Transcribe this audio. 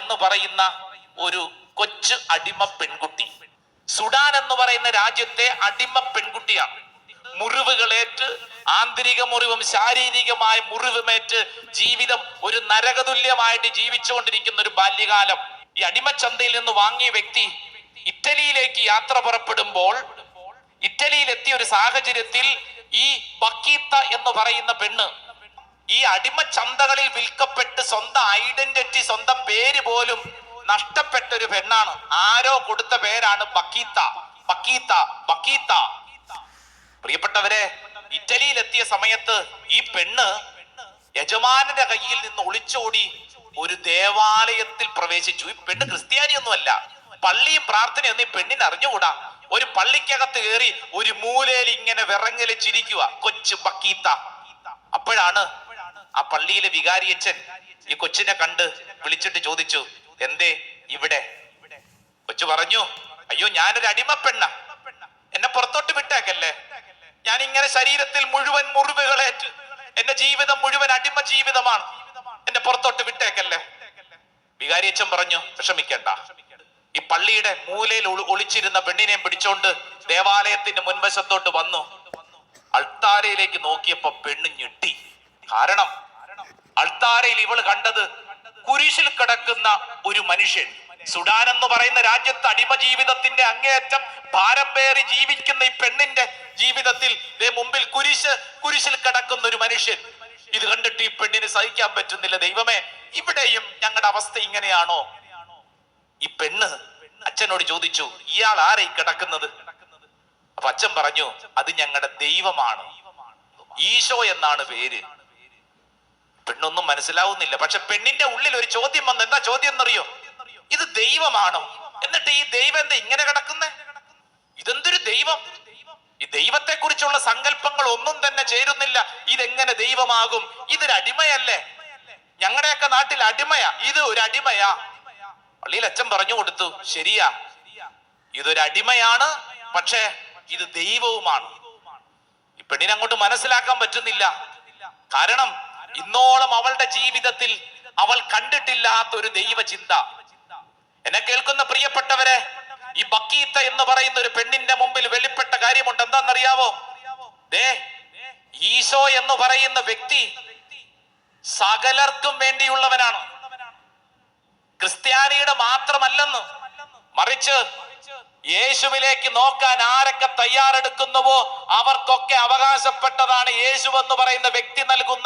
എന്ന് പറയുന്ന ഒരു കൊച്ചു അടിമ പെൺകുട്ടി. സുഡാൻ എന്ന് പറയുന്ന രാജ്യത്തെ അടിമ പെൺകുട്ടിയാണ് മുറിവുകളേറ്റ് ആന്തരിക മുറിവും ശാരീരികമായ മുറിവുമേറ്റ് ജീവിതം ഒരു നരകതുല്യമായിട്ട് ജീവിച്ചുകൊണ്ടിരിക്കുന്ന ഒരു ബാല്യകാലം. ഈ അടിമച്ചന്തയിൽ നിന്ന് വാങ്ങിയ വ്യക്തി ഇറ്റലിയിലേക്ക് യാത്ര പുറപ്പെടുമ്പോൾ ഇറ്റലിയിൽ എത്തിയ ഒരു സാഹചര്യത്തിൽ ഈ ബക്കീത്ത എന്ന് പറയുന്ന പെണ്ണ് ഈ അടിമ ചന്തകളിൽ വിൽക്കപ്പെട്ട് സ്വന്തം ഐഡന്റിറ്റി സ്വന്തം പേര് പോലും നഷ്ടപ്പെട്ട ഒരു പെണ്ണാണ്. ആരോ കൊടുത്ത പേരാണ് ബക്കീത്ത. ബക്കീത്ത ബക്കീത്ത. പ്രിയപ്പെട്ടവരെ ഇറ്റലിയിൽ എത്തിയ സമയത്ത് ഈ പെണ്ണ് യജമാനന്റെ കയ്യിൽ നിന്ന് ഒളിച്ചോടി ഒരു ദേവാലയത്തിൽ പ്രവേശിച്ചു. ഈ പെണ്ണ് ക്രിസ്ത്യാനിയൊന്നുമല്ല. പള്ളിയും പ്രാർത്ഥനയൊന്നും ഈ പെണ്ണിന് അറിഞ്ഞുകൂടാ. ഒരു പള്ളിക്കകത്ത് കയറി ഒരു മൂലയിൽ ഇങ്ങനെ വിറങ്ങലിച്ചിരിക്കുക കൊച്ചു ബക്കീത്ത. അപ്പോഴാണ് ആ പള്ളിയിലെ വികാരിയച്ഛൻ ഈ കൊച്ചിനെ കണ്ട് വിളിച്ചിട്ട് ചോദിച്ചു എന്തേ ഇവിടെ? കൊച്ചു പറഞ്ഞു അയ്യോ ഞാനൊരു അടിമ പെണ്ണ. എന്നെ പുറത്തോട്ട് വിട്ടേക്കല്ലേ? ഞാൻ ഇങ്ങനെ ശരീരത്തിൽ മുഴുവൻ മുറിവുകളേറ്റ് എന്റെ ജീവിതം മുഴുവൻ അടിമ ജീവിതമാണ്. എന്നെ പുറത്തോട്ട് വിട്ടേക്കല്ലേ? വികാരിയച്ഛൻ പറഞ്ഞു വിഷമിക്കണ്ട. ഈ പള്ളിയുടെ മൂലയിൽ ഒളിച്ചിരുന്ന പെണ്ണിനെ പിടിച്ചോണ്ട് ദേവാലയത്തിന്റെ മുൻവശത്തോട്ട് വന്നു. അൾത്താരയിലേക്ക് നോക്കിയപ്പോ പെണ്ണ് ഞെട്ടി. കാരണം അൾത്താരയിൽ ഇവൾ കണ്ടത് കുരിശിൽ കിടക്കുന്ന ഒരു മനുഷ്യൻ. സുഡാൻ എന്ന് പറയുന്ന രാജ്യത്ത് അടിമ ജീവിതത്തിന്റെ അങ്ങേയറ്റം ഭാരം പേറി ജീവിക്കുന്ന ഈ പെണ്ണിന്റെ ജീവിതത്തിൽ മുമ്പിൽ കുരിശ് കുരിശിൽ കിടക്കുന്ന ഒരു മനുഷ്യൻ. ഇത് കണ്ടിട്ട് ഈ പെണ്ണിന് സഹിക്കാൻ പറ്റുന്നില്ല. ദൈവമേ ഇവിടെയും ഞങ്ങളുടെ അവസ്ഥ ഇങ്ങനെയാണോ? ഈ പെണ്ണ് അച്ഛനോട് ചോദിച്ചു ഇയാൾ ആരെ കിടക്കുന്നത്? അപ്പൊ അച്ഛൻ പറഞ്ഞു അത് ഞങ്ങളുടെ ദൈവമാണ്. ഈശോ എന്നാണ് പേര്. പെണ്ണൊന്നും മനസ്സിലാവുന്നില്ല. പക്ഷെ പെണ്ണിന്റെ ഉള്ളിൽ ഒരു ചോദ്യം വന്നു. എന്താ ചോദ്യം എന്നറിയോ? ഇത് ദൈവമാണോ? എന്നിട്ട് ഈ ദൈവം എന്താ ഇങ്ങനെ കിടക്കുന്നേ? ഇതെന്തൊരു ദൈവം? ഈ ദൈവത്തെ കുറിച്ചുള്ള സങ്കല്പങ്ങൾ ഒന്നും തന്നെ ചേരുന്നില്ല. ഇതെങ്ങനെ ദൈവമാകും? ഇതൊരു അടിമയല്ലേ? ഞങ്ങളുടെയൊക്കെ നാട്ടിൽ അടിമയാ. ഇത് ഒരു അടിമയാ. പള്ളിയിൽ അച്ഛൻ പറഞ്ഞു കൊടുത്തു ശരിയാ. ഇതൊരു അടിമയാണ്. പക്ഷേ ഇത് ദൈവവുമാണ്. ഈ പെണ്ണിനെ അങ്ങോട്ട് മനസ്സിലാക്കാൻ പറ്റുന്നില്ല. കാരണം ഇന്നോളം അവളുടെ ജീവിതത്തിൽ അവൾ കണ്ടിട്ടില്ലാത്ത ഒരു ദൈവചിന്ത. എന്നെ കേൾക്കുന്ന പ്രിയപ്പെട്ടവരെ ഈ ബക്കീത്ത എന്ന് പറയുന്ന ഒരു പെണ്ണിന്റെ മുമ്പിൽ വെളിപ്പെട്ട കാര്യമുണ്ട്. എന്താണെന്നറിയാവോ? ദേ ഈശോ എന്ന് പറയുന്ന വ്യക്തി സകലർക്കും വേണ്ടിയുള്ളവനാണ്. ക്രിസ്ത്യാനിയുടെ മാത്രമല്ലെന്ന്. മറിച്ച് യേശുവിലേക്ക് നോക്കാൻ ആരൊക്കെ തയ്യാറെടുക്കുന്നുവോ അവർക്കൊക്കെ അവകാശപ്പെട്ടതാണ് യേശു എന്ന് പറയുന്ന വ്യക്തി നൽകുന്ന